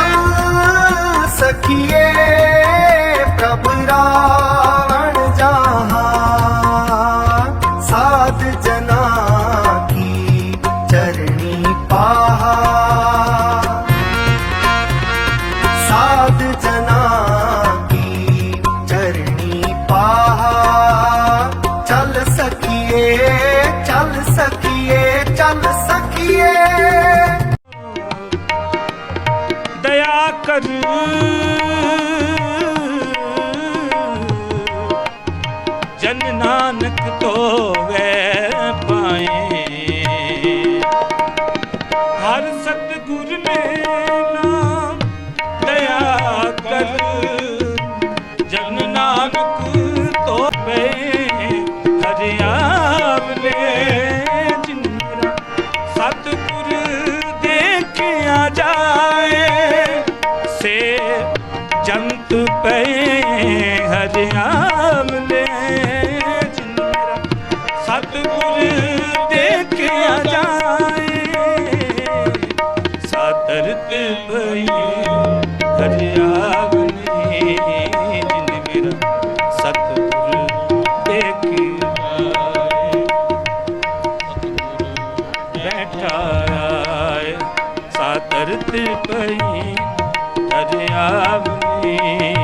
ਚੱਲ ਸਖੀਏ ਪ੍ਰਭ ਰਾਵਣ ਜਹਾਂ ਸਾਧ ਜਨਾ ਕੀ ਚਰਣੀ ਪਾਹਾ ਸਾਧ ਜਨਾ ਕੀ ਚਰਣੀ ਪਾਹਾ ਚੱਲ ਸਖੀਏ ਚੱਲ ਸਖੀਏ ਚੱਲ ਕਰ। ਜਨ ਨਾਨਕ ਧੋਵੇ ਪਾਏ ਹਰ ਸਤਿਗੁਰ ਨੇ ਨਾਮ ਦਇਆ ਕਰ। ਜਨ ਨਾਨਕ ਧੋਵੇ ਹਰਿਆਵਲੇ ਸਤਿਗੁਰ ਦੇਖਿਆ ਜਾਏ ਜੰਤ ਪਏ ਹਰਿਆਵਲੇ ਜਿਨ ਮੇਰਾ ਸਤਿਗੁਰ ਦੇਖਿਆ ਜਾਏ ਸਾਦਰਤ ਪਈ ਨੇ ਜਿਨ ਮੇਰਾ ਸਤਿਗੁਰ ਦੇਖਿਆ ਜਾਏ ਬੈਠਾ ਆਏ ਸਾਦਰਤ ਪਈ ਹਰਿਆਵਨੀ